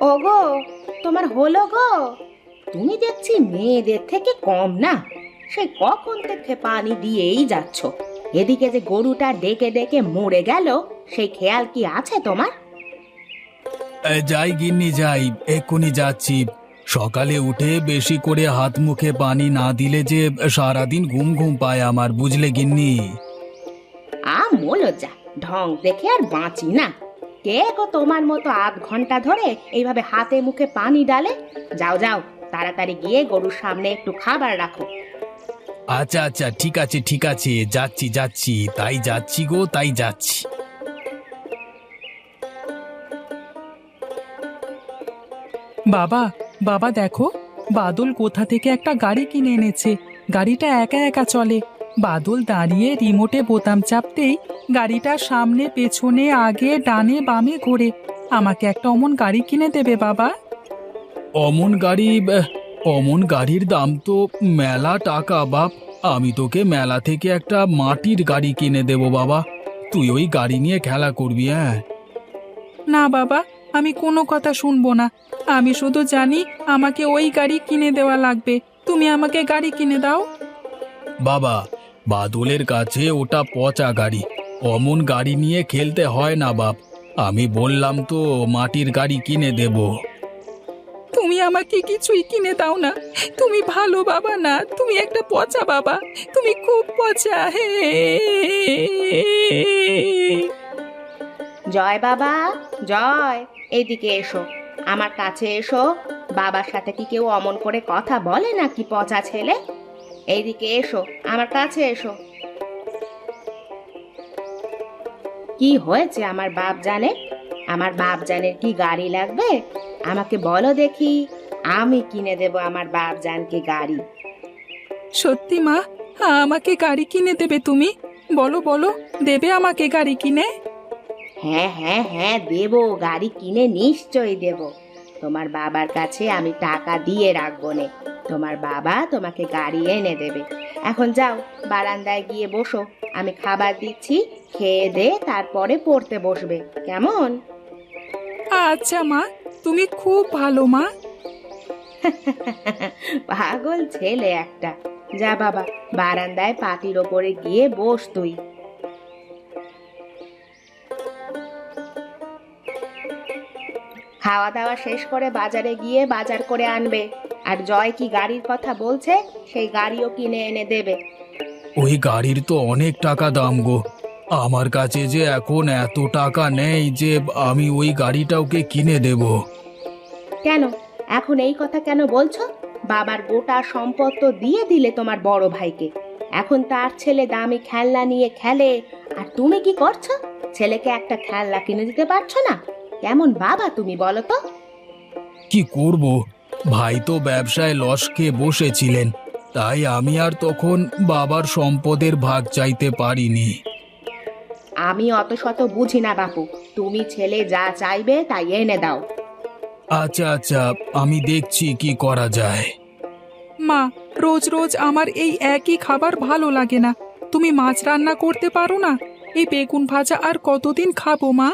ওগো তোমার হলো গো? তুমি দেখছি মেয়েদের থেকে কম না। সেই কখন থেকে পানি দিয়েই যাচ্ছ? এদিকে যে গরুটা ডেকে ডেকে মরে গেল সেই খেয়াল কি আছে তোমার? যাই গিন্নি যাই এক্ষুনি যাচ্ছি। সকালে উঠে বেশি করে হাত মুখে পানি না দিলে যে সারাদিন ঘুম ঘুম পায় আমার বুঝলে গিন্নি? আ মোলো যা ঢং দেখে আর বাঁচি না। কে গো তোমার মতো আধ ঘণ্টা ধরে এইভাবে হাতে মুখে পানি ডালে? যাও যাও তাড়াতাড়ি গিয়ে গরুর সামনে একটু খাবার রাখো। আচ্ছা আচ্ছা ঠিক আছে ঠিক আছে যাচ্ছি যাচ্ছি তাই যাচ্ছি গো তাই যাচ্ছি। বাবা বাবা দেখো বাদল কোথা থেকে একটা গাড়ি কিনে এনেছে। গাড়িটা একা একা চলে। বাদল দাঁড়িয়ে রিমোটে বোতাম চাপতেই গাড়িটা সামনে পেছনে আগে ডানে বামে ঘোরে আমাকে একটা অমন গাড়ি কিনে দেবে বাবা। অমন গাড়ি আহ, অমন গাড়ির দাম তো মেলা টাকা বাপ। আমি তোকে মেলা থেকে একটা মাটির গাড়ি কিনে দেব বাবা। তুই ওই গাড়ি নিয়ে খেলা করবি হ্যাঁ? না বাবা আমি কোনো কথা শুনব না। আমি শুধু জানি আমাকে ওই গাড়ি কিনে দেওয়া লাগবে। তুমি আমাকে গাড়ি কিনে দাও। বাবা বাদলের কাছে ওটা পচা গাড়ি। অমন গাড়ি নিয়ে খেলতে হয় না বাপ। আমি বললাম তো মাটির গাড়ি কিনে দেব। তুমি আমাকে কিছুই কিনে দাও না। তুমি ভালো বাবা না তুমি একটা পচা বাবা। তুমি খুব পচা হে। জয় বাবা জয়। এদিকে এসো আমার কাছে এসো। বাবার সাথে কি কেউ অমন করে কথা বলে নাকি পচা ছেলে? এইদিকে এসো আমার কাছে এসো। কি হয়েছে? আমার বাপ জানে? আমার বাপ জানের কি গাড়ি লাগবে? আমাকে বলো দেখি। আমি কিনে দেব আমার বাপ জানকে গাড়ি। সত্যি মা আমাকে গাড়ি কিনে দেবে তুমি? বলো বলো দেবে আমাকে গাড়ি কিনে? হ্যাঁ হ্যাঁ হ্যাঁ দেব গাড়ি কিনে নিশ্চয়ই দেব। তোমার বাবার কাছে আমি টাকা দিয়ে রাখব নে। তোমার বাবা তোমাকে গাড়ি এনে দেবে। এখন যাও বারান্দায় গিয়ে বসো। আমি খাবার দিচ্ছি খেয়ে দে তারপরে পড়তে বসবে। কেমন? আচ্ছা মা তুমি খুব ভালো মা। পাগল ছেলে একটা। যা বাবা বারান্দায় পাতির ওপরে গিয়ে বস তুই। খাওয়া দাওয়া শেষ করে বাজারে গিয়ে বাজার করে আনবে। আর জয় কি গাড়ির কথা বলছে সেই গাড়িও কিনে এনে দেবে। ওই গাড়ির তো অনেক টাকা দাম গো। আমার কাছে যে এখন এত টাকা নেই যে আমি ওই গাড়িটা ওকে কিনে দেব? কেন? এখন এই কথা কেন বলছো? বাবার গোটা সম্পদ তো দিয়ে দিলে তোমার বড় ভাইকে। এখন তার ছেলে দামি খেলনা নিয়ে খেলে আর তুমি কি করছ? ছেলেকে একটা খেলনা কিনে দিতে পারছ না? কেমন বাবা তুমি বলো তো। কি করব? ভাই তো ব্যবসায় লস খেয়ে বসেছিলেন তাই আমি আর তখন বাবার সম্পদের ভাগ চাইতে পারিনি। আমি অত শত বুঝি না বাপু। তুমি ছেলে যা চাইবে তাই এনে দাও। আচ্ছা আচ্ছা আমি দেখছি কি করা যায়। মা রোজ রোজ আমার এই একই খাবার ভালো লাগে না। তুমি মাছ রান্না করতে পারো না? এই বেগুন ভাজা আর কতদিন খাব মা?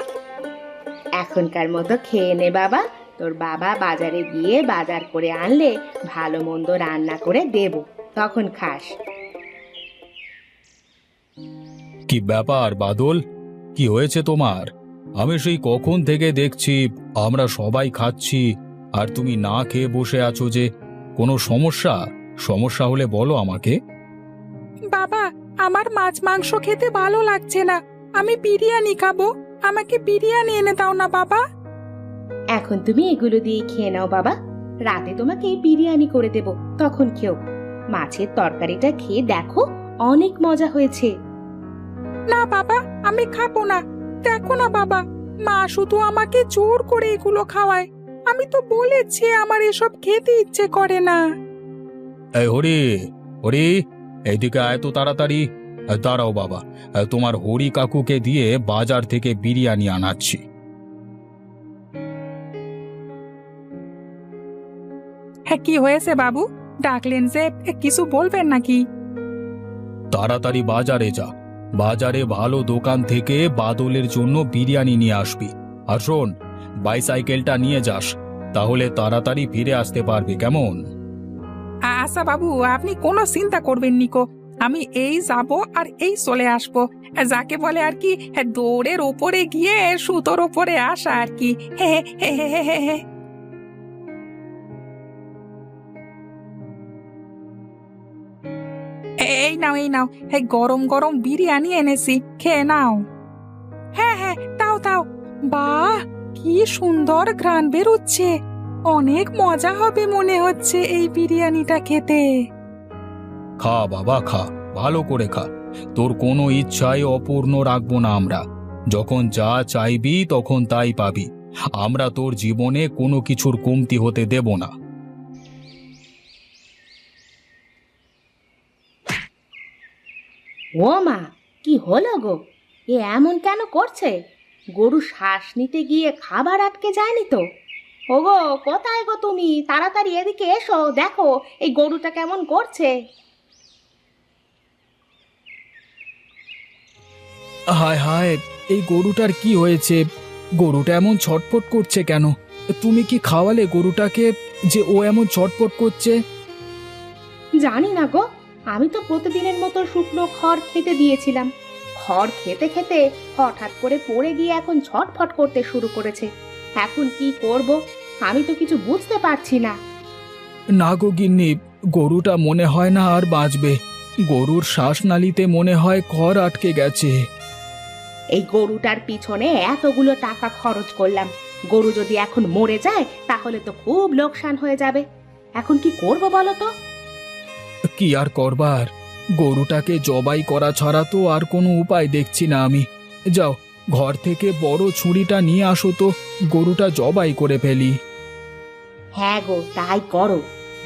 এখনকার মতো খেয়ে নে বাবা। তোর বাবা বাজারে গিয়ে বাজার করে আনলে ভালো মন্দ রান্না করে দেব তখন খাস। কি ব্যাপার বাদল? কি হয়েছে তোমার? আমি সেই কখন থেকে দেখছি আমরা সবাই খাচ্ছি আর তুমি না খেয়ে বসে আছো যে কোনো সমস্যা? সমস্যা হলে বলো আমাকে। বাবা আমার মাছ মাংস খেতে ভালো লাগছে না। আমি বিরিয়ানি খাব। আমাকে বিরিয়ানি এনে দাও না বাবা। এখন তুমি এগুলো দিয়ে খেয়ে নাও বাবা। রাতে তোমাকে বিরিয়ানি করে দেব তখন খেও। মাছের তরকারিটা খেয়ে দেখো অনেক মজা হয়েছে। না বাবা আমি খাব না। দেখো না বাবা মা শুধু আমাকে জোর করে এগুলো খাওয়ায়। আমি তো বলেছি আমার এসব খেতে ইচ্ছে করে না। এই হরি হরি এইদিকে আয় তো তাড়াতাড়ি। দাঁড়াও বাবা। তোমার হরি কাকুকে দিয়ে বাজার থেকে বিরিয়ানি আনাচ্ছি। কি হয়েছে বাবু? ডাকলেন যে কিছু বলবেন নাকি? তাড়াতাড়ি বাজারে যা। বাজারে ভালো দোকান থেকে বাদলের জন্য বিরিয়ানি নিয়ে আসবি। আর শোন বাইসাইকেলটা নিয়ে যাস তাহলে তাড়াতাড়ি ফিরে আসতে পারবি কেমন? আচ্ছা বাবু আপনি কোনো চিন্তা করবেন নিকো আমি এই যাব আর এই চলে আসব। যাকে বলে আর কি দৌড়ের ওপরে গিয়ে সুতোর ওপরে আসা আর কি। হে হে হে হে হে। নাও, এই নাও। এই গরম গরম বিরিয়ানি এনেছি, খেয়ে নাও। হ্যাঁ হ্যাঁ তাও তাও। বাহ, কি সুন্দর ঘ্রাণ বেরোচ্ছে। অনেক মজা হবে মনে হচ্ছে এই বিরিয়ানিটা খেতে। খা বাবা, খা, ভালো করে খা। তোর কোনো ইচ্ছাই অপূর্ণ রাখব না আমরা। যখন যা চাইবি তখন তাই পাবি। আমরা তোর জীবনে কোনো কিছুর কমতি হতে দেব না। ও মা কি হলো গো? এ এমন কেন করছে? গরু শ্বাস নিতে গিয়ে খাবার আটকে যায়নি তো? ওগো কোথায় গো তুমি? তাড়াতাড়ি এদিকে এসো দেখো এই গরুটা কেমন করছে। হায় হায় এই গরুটার কি হয়েছে? গরুটা এমন ছটফট করছে কেন? তুমি কি খাওয়ালে গরুটাকে যে ও এমন ছটফট করছে? জানি না গো আমি তো প্রতিদিনের মতো শুকনো খড় খেতে দিয়েছিলাম। খড় খেতে খেতে হঠাৎ করে পড়ে গিয়ে এখন ছটফট করতে শুরু করেছে। এখন কি করব? আমি তো কিছু বুঝতে পারছি না। না গো গিন্নি গরুটা মনে হয় না আর বাঁচবে। গরুর শ্বাসনালীতে মনে হয় খড় আটকে গেছে। এই গরুটার পিছনে এতগুলো টাকা খরচ করলাম। গরু যদি এখন মরে যায় তাহলে তো খুব লোকসান হয়ে যাবে। এখন কি করব বলো তো? কি আর করবার? গরুটাকে জবাই করা ছাড়া তো আর কোনো উপায় দেখছি না আমি। যাও ঘর থেকে বড় ছুরিটা নিয়ে আসো তো গরুটা জবাই করে ফেলি। হ্যাঁ গো তাই করো।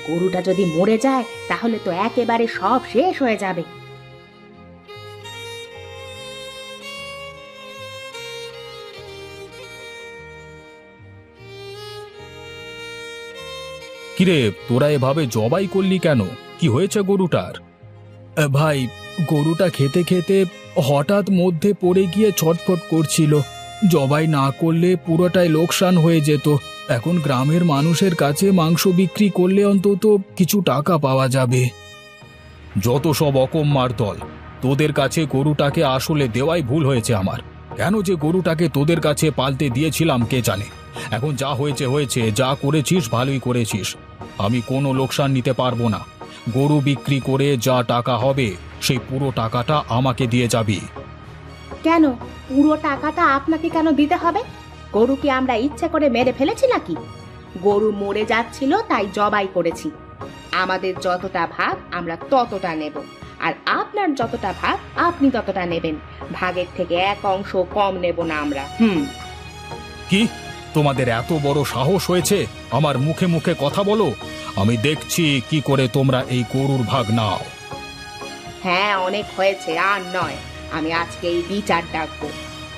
গরুটা যদি মরে যায় তাহলে তো একেবারে সব শেষ হয়ে যাবে। কিরে তোরা এভাবে জবাই করলি কেন? কি হয়েছে গরুটার? ভাই, গরুটা খেতে খেতে হঠাৎ মধ্যে পড়ে গিয়ে ছটফট করছিল। জবাই না করলে পুরোটাই লোকসান হয়ে যেত। এখন গ্রামের মানুষের কাছে মাংস বিক্রি করলে অন্তত কিছু টাকা পাওয়া যাবে। যত সব অকম্মার দল, তোদের কাছে গরুটাকে আসলে দেওয়াই ভুল হয়েছে আমার। কেন যে গরুটাকে তোদের কাছে পালতে দিয়েছিলাম কে জানে? এখন যা হয়েছে হয়েছে, যা করেছিস ভালোই করেছিস। আমি কোনো লোকসান নিতে পারব না। গরু বিক্রি করে যা টাকা হবে সেই পুরো টাকাটা আমাকে দিয়ে যাবি। কেন? পুরো টাকাটা আপনাকে কেন দিতে হবে? গরু কি আমরা ইচ্ছে করে মেরে ফেলেছি নাকি? গরু মরে যাচ্ছিল তাই জবাই করেছি। আমাদের যতটা ভাগ আমরা ততটা নেব। আর আপনার যতটা ভাগ আপনি ততটা নেবেন। ভাগের থেকে এক অংশ কম নেব না আমরা। হুম। কি? তোমাদের এত বড় সাহস হয়েছে? আমার মুখে মুখে কথা বলো। আমি দেখছি কি করে তোমরা এই গরুর ভাগ নাও। হ্যাঁ অনেক হয়েছে আর নয়। আমি আজকে এই বিচার ডাকবো।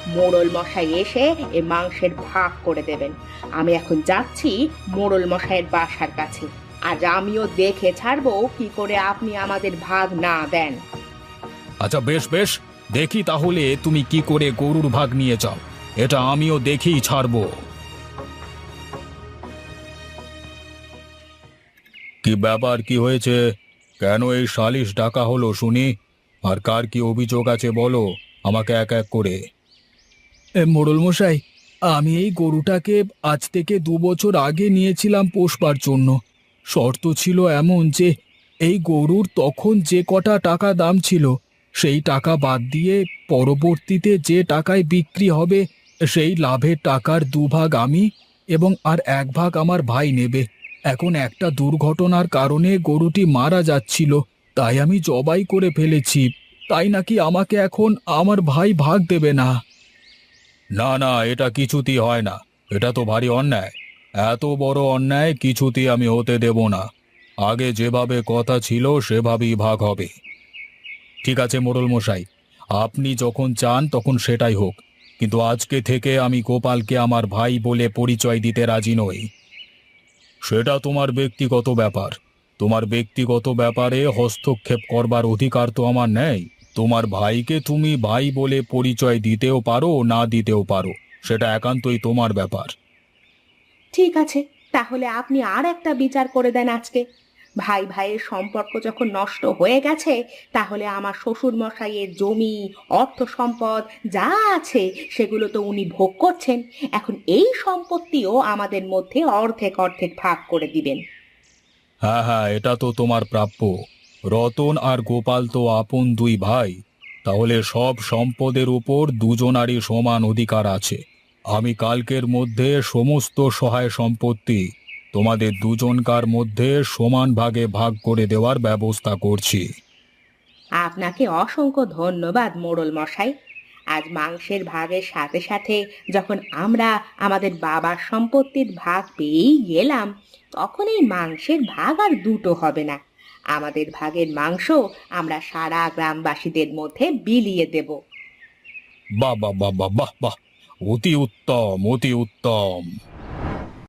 মোড়ল মশাই এসে এ মাংসের ভাগ করে দেবেন। আমি এখন যাচ্ছি মোড়ল মশাইয়ের বাসার কাছে। আজ আমিও দেখে ছাড়বো কি করে আপনি আমাদের ভাগ না দেন। আচ্ছা বেশ বেশ। দেখি তাহলে তুমি কি করে গরুর ভাগ নিয়ে যাও। এটা আমিও দেখেই ছাড়বো। কি ব্যাপার, কি হয়েছে? কেন এই সালিশ ডাকা হলো শুনি? আর কার কি অভিযোগ আছে বলো, আমাকে এক এক করে। মোড়ল মশাই আমি এই গরুটাকে আজ থেকে দু বছর আগে নিয়েছিলাম পোষবার জন্য। শর্ত ছিল এমন যে, এই গরুর তখন যে কটা টাকা দাম ছিল, সেই টাকা বাদ দিয়ে পরবর্তীতে যে টাকায় বিক্রি হবে, সেই লাভের টাকার দুভাগ আমি এবং আর এক ভাগ আমার ভাই নেবে। এখন একটা দুর্ঘটনার কারণে গরুটি মারা যাচ্ছিল, তাই আমি জবাই করে ফেলেছি। তাই নাকি আমাকে এখন আমার ভাই ভাগ দেবে না? না না, এটা কিছুতেই হয় না। এটা তো ভারী অন্যায়। এত বড় অন্যায় কিছুতেই আমি হতে দেব না। আগে যেভাবে কথা ছিল, সেভাবেই ভাগ হবে। ঠিক আছে, মোড়ল মশাই। আপনি যখন চান, তখন সেটাই হোক। কিন্তু আজকে থেকে আমি গোপালকে আমার ভাই বলে পরিচয় দিতে রাজি নই। সেটা তোমার ব্যক্তিগত ব্যাপার। তোমার ব্যক্তিগত ব্যাপারে হস্তক্ষেপ করবার অধিকার তো আমার নেই। তোমার ভাইকে তুমি ভাই বলে পরিচয় দিতেও পারো, না দিতেও পারো, সেটা একান্তই তোমার ব্যাপার। ঠিক আছে, তাহলে আপনি আর একটা বিচার করে দেন আজকে। ভাই ভাইয়ের সম্পর্ক যখন নষ্ট হয়ে গেছে, তাহলে আমার শ্বশুর মশাইয়ের জমি, অর্থ সম্পদ যা আছে সেগুলো তো উনি ভোগ করছেন। এখন এই সম্পত্তিও আমাদের মধ্যে অর্ধেক অর্ধেক ভাগ করে দিবেন। হ্যাঁ হ্যাঁ এটা তো তোমার প্রাপ্য। রতন আর গোপাল তো আপন দুই ভাই। তাহলে সব সম্পদের উপর দুজনারই সমান অধিকার আছে। আমি কালকের মধ্যে সমস্ত সহায় সম্পত্তি তোমাদের দুজনকার মধ্যে সমান ভাগে ভাগ করে দেওয়ার ব্যবস্থা করছি। আপনাকে অসংখ্য ধন্যবাদ মোড়ল মশাই। আজ মাংসের ভাগের সাথে সাথে যখন আমরা আমাদের বাবার সম্পত্তির ভাগ পেয়েই গেলাম তখন এই মাংসের ভাগ আর দুটো হবে না। আমাদের ভাগের মাংস আমরা সারা গ্রামবাসীদের মধ্যে বিলিয়ে দেব। বাহ বাহ বাহ বাহ বাহ বাহ। অতি উত্তম অতি উত্তম।